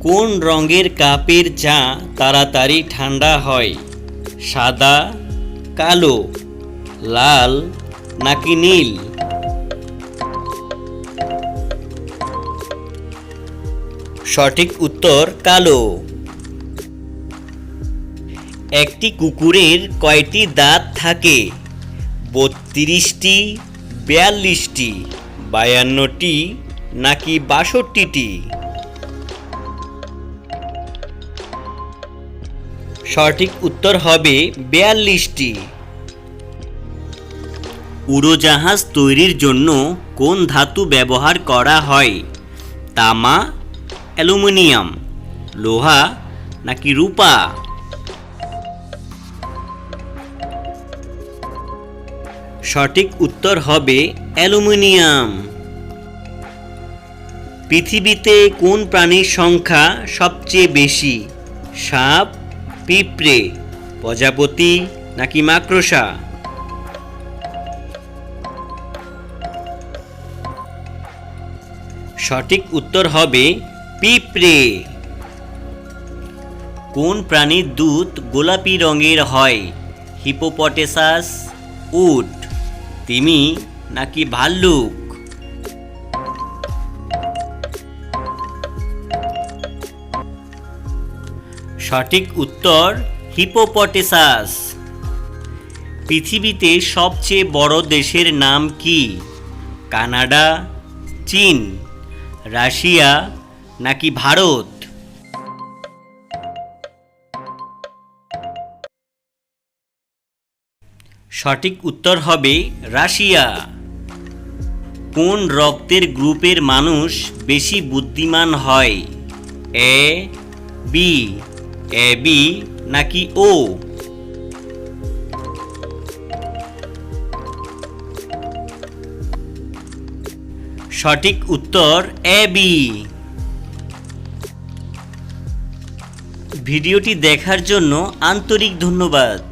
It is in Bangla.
কোন রঙের কাপের চা তাড়াতাড়ি ঠান্ডা হয়? সাদা, কালো, লাল নাকি নীল? সঠিক উত্তর কালো। একটি কুকুরের কয়টি দাঁত থাকে? বত্রিশটি, বিয়াল্লিশটি, বায়ান্নটি নাকি বাষট্টিটি? সঠিক উত্তর হবে বিয়াল্লিশটি। উড়োজাহাজ তৈরির জন্য কোন ধাতু ব্যবহার করা হয়? তামা, অ্যালুমিনিয়াম, লোহা, নাকি রূপা? সঠিক উত্তর হবে অ্যালুমিনিয়াম। পৃথিবীতে কোন প্রাণীর সংখ্যা সবচেয়ে বেশি? সাপ পিঁপড়ে, প্রজাপতি নাকি মাকড়সা? সঠিক উত্তর হবে পিঁপড়ে। কোন প্রাণীর দুধ গোলাপি রঙের হয়? হিপোপটেসাস, উট, তিমি নাকি ভাল্লুক? সঠিক উত্তর হিপোপটেসাস। পৃথিবীতে সবচেয়ে বড় দেশের নাম কি? কানাডা, চীন, রাশিয়া নাকি ভারত? সঠিক উত্তর হবে রাশিয়া। কোন রক্তের গ্রুপের মানুষ বেশি বুদ্ধিমান হয়? এ, বি এ বি নাকি ও? সঠিক উত্তর এ বি। ভিডিওটি দেখার জন্য আন্তরিক ধন্যবাদ।